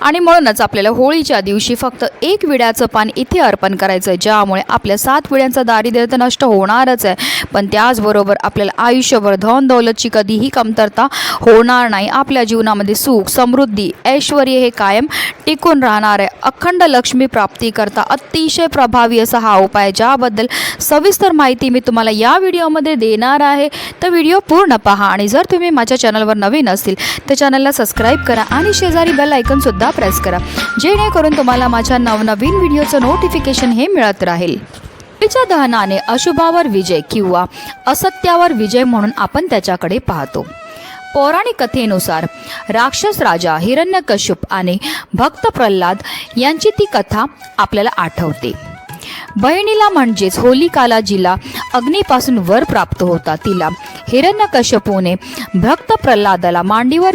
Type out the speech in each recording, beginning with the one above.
आणि म्हणूनच आपल्याला होळीच्या दिवशी फक्त एक विड्याचं पान इथे अर्पण करायचं आहे ज्यामुळे आपल्या सात विड्यांचा दारिद्र्य तर नष्ट होणारच आहे. पण त्याचबरोबर आपल्याला आयुष्यभर धन दौलतची कधीही कमतरता होणार नाही. आपल्या जीवनामध्ये सुख समृद्धी ऐश्वर हे कायम टिकून राहणार आहे. अखंड लक्ष्मी प्राप्तीकरता अतिशय प्रभावी असा हा उपाय ज्याबद्दल सविस्तर माहिती मी तुम्हाला या व्हिडिओमध्ये देणार आहे. तर व्हिडिओ पूर्ण पहा आणि जर तुम्ही माझ्या चॅनलवर नवीन असतील तर चॅनलला सबस्क्राईब करा आणि शेजारी बेल ऐकन सुद्धा प्रेस करा. जेणेकरून तुम्हाला माझ्या नवनवीन व्हिडिओचं नोटिफिकेशन हे मिळत राहील. होळीच्या दहनाने अशुभावर विजय किंवा असत्यावर विजय म्हणून आपण त्याच्याकडे पाहतो. पौराणिक कथेनुसार राक्षस राजा हिरण्यकश्यप आणि भक्त प्रल्हाद यांची ती कथा आपल्याला आठवते. बहिणीला म्हणजेच होलिकाला जिला अग्नीपासून वर प्राप्त होता तिला हिरण्यकश्यपूने भक्त प्रल्हादाला मांडीवर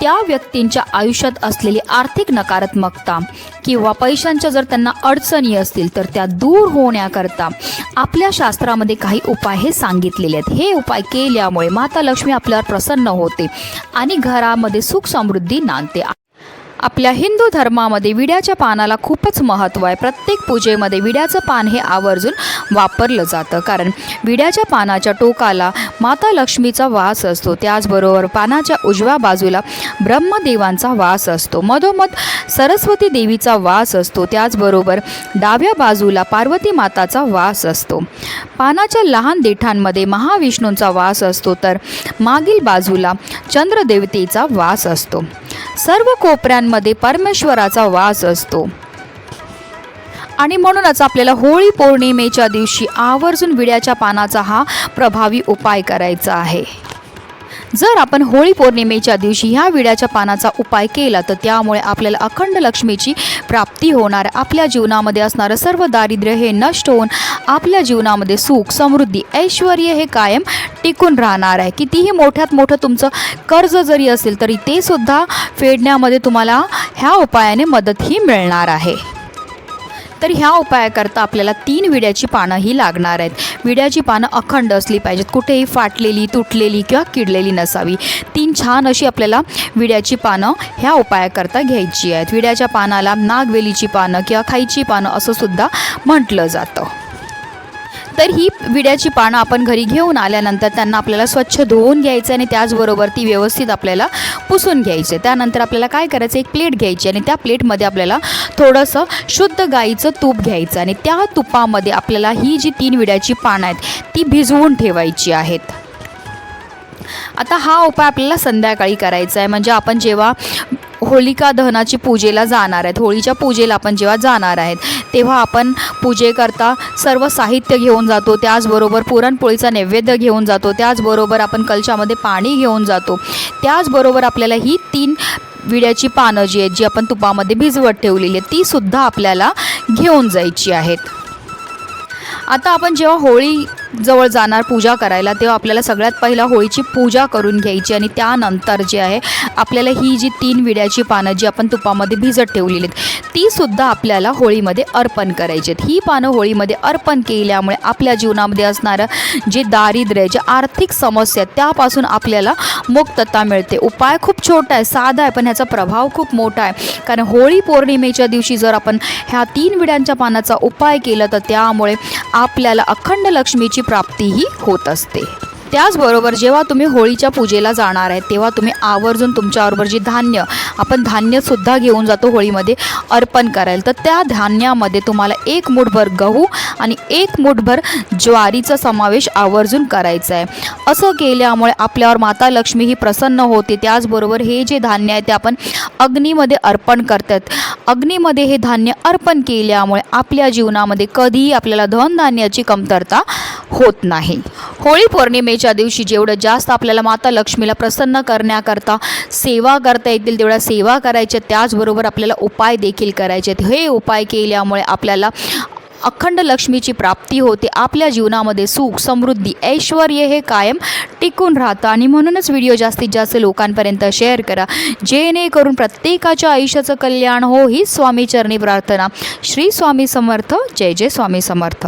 त्या व्यक्तींच्या आयुष्यात असलेली आर्थिक नकारात्मकता किंवा पैशांच्या जर त्यांना अडचणी असतील तर त्या दूर होण्याकरता आपल्या शास्त्रामध्ये काही उपाय हे सांगितलेले आहेत. हे उपाय केल्यामुळे माता लक्ष्मी आपल्यावर प्रसन्न होते आणि घरामध्ये सुख समृद्धी नांदते. आपल्या हिंदू धर्मामध्ये विड्याच्या पानाला खूपच महत्त्व आहे. प्रत्येक पूजेमध्ये विड्याचं पान हे आवर्जून वापरलं जातं. कारण विड्याच्या पानाच्या टोकाला माता लक्ष्मीचा वास असतो. त्याचबरोबर पानाच्या उजव्या बाजूला ब्रह्मदेवांचा वास असतो. मधोमध सरस्वती देवीचा वास असतो. त्याचबरोबर डाव्या बाजूला पार्वती माताचा वास असतो. पानाच्या लहान देठांमध्ये महाविष्णूंचा वास असतो. तर मागील बाजूला चंद्रदेवतेचा वास असतो. सर्व कोपऱ्यांमध्ये परमेश्वराचा वास असतो. आणि म्हणूनच आपल्याला होळी पौर्णिमेच्या दिवशी आवर्जून विड्याच्या पानाचा हा प्रभावी उपाय करायचा आहे. जर आपण होळी पौर्णिमेच्या दिवशी ह्या विड्याच्या पानाचा उपाय केला तर त्यामुळे आपल्याला अखंड लक्ष्मीची प्राप्ती होणार. आपल्या जीवनामध्ये असणारं सर्व दारिद्र्य हे नष्ट होऊन आपल्या जीवनामध्ये सुख समृद्धी ऐश्वर हे कायम टिकून राहणार आहे. कितीही मोठ्यात मोठं तुमचं कर्ज जरी असेल तरी ते सुद्धा फेडण्यामध्ये तुम्हाला ह्या उपायाने मदतही मिळणार आहे. तर ह्या उपायाकरता आपल्याला तीन विड्याची पानं ही लागणार आहेत. विड्याची पानं अखंड असली पाहिजेत. कुठेही फाटलेली तुटलेली किंवा किडलेली नसावी. तीन छान अशी आपल्याला विड्याची पानं ह्या उपायाकरता घ्यायची आहेत. विड्याच्या पानाला नागवेलीची पानं किंवा खायची पानं असं सुद्धा म्हटलं जातं. तर ही विड्याची पानं आपण घरी घेऊन आल्यानंतर त्यांना आपल्याला स्वच्छ धुवून घ्यायचं आणि त्याचबरोबर ती व्यवस्थित आपल्याला पुसून घ्यायचे. त्यानंतर आपल्याला काय करायचं? एक प्लेट घ्यायची आणि त्या प्लेटमध्ये आपल्याला थोडंसं शुद्ध गाईचं तूप घ्यायचं आणि त्या तुपामध्ये आपल्याला ही जी तीन विड्याची पानं आहेत ती भिजवून ठेवायची आहेत. आता हा उपाय आपल्याला संध्याकाळी करायचा आहे. म्हणजे आपण जेव्हा होलिका दहनाची पूजेला जाणार आहेत. होळीच्या पूजेला आपण जेव्हा जाणार आहेत तेव्हा आपण पूजेकरता सर्व साहित्य घेऊन जातो. त्याचबरोबर पुरणपोळीचा नैवेद्य घेऊन जातो. त्याचबरोबर आपण कलशामध्ये पाणी घेऊन जातो. त्याचबरोबर आपल्याला ही तीन विड्याची पानं जी आहेत जी आपण तुपामध्ये भिजवत ठेवलेली आहेत तीसुद्धा आपल्याला घेऊन जायची आहेत. आता आपण जेव्हा होळी जवळ जाणार पूजा करायला तेव्हा आपल्याला सगळ्यात पहिला होळीची पूजा करून घ्यायची आणि त्यानंतर जे आहे आपल्याला ही जी तीन विड्याची पानं जी आपण तुपामध्ये भिजत ठेवलेली आहेत ती सुद्धा आपल्याला होळीमध्ये अर्पण करायची आहेत. ही पानं होळीमध्ये अर्पण केल्यामुळे आपल्या जीवनामध्ये असणारं जे दारिद्र्य जे आर्थिक समस्या आहेत, त्यापासून आपल्याला मुक्तता मिळते. उपाय खूप छोटा आहे साधा आहे पण ह्याचा प्रभाव खूप मोठा आहे. कारण होळी पौर्णिमेच्या दिवशी जर आपण ह्या तीन विड्यांच्या पानाचा उपाय केला तर त्यामुळे आपल्याला अखंड लक्ष्मीची प्राप्तीही होत असते. त्याचबरोबर जेव्हा तुम्ही होळीच्या पूजेला जाणार आहे तेव्हा तुम्ही आवर्जून तुमच्याबरोबर जी धान्य आपण धान्यसुद्धा घेऊन जातो होळीमध्ये अर्पण करायला. तर त्या धान्यामध्ये तुम्हाला एक मुठभर गहू आणि एक मुठभर ज्वारीचा समावेश आवर्जून करायचा आहे. असं केल्यामुळे आपल्यावर माता लक्ष्मी ही प्रसन्न होते. त्याचबरोबर हे जे धान्य आहे ते आपण अग्नीमध्ये अर्पण करतात. अग्नीमध्ये हे धान्य अर्पण केल्यामुळे आपल्या जीवनामध्ये कधीही आपल्याला धनधान्याची कमतरता होत नाही. होळी पौर्णिमेच्या दिवशी जेवढं जास्त आपल्याला माता लक्ष्मीला प्रसन्न करण्याकरता सेवा करता येतील तेवढ्या सेवा करायच्या त्याचबरोबर आपल्याला उपाय देखील करायचे आहेत. हे उपाय केल्यामुळे आपल्याला अखंड लक्ष्मीची प्राप्ती होते. आपल्या जीवनामध्ये सुख समृद्धी ऐश्वर हे कायम टिकून राहतं. आणि म्हणूनच व्हिडिओ जास्तीत जास्त लोकांपर्यंत शेअर करा. जेणेकरून प्रत्येकाच्या आयुष्याचं कल्याण हो ही स्वामी चरणी प्रार्थना. श्री स्वामी समर्थ. जय जय स्वामी समर्थ.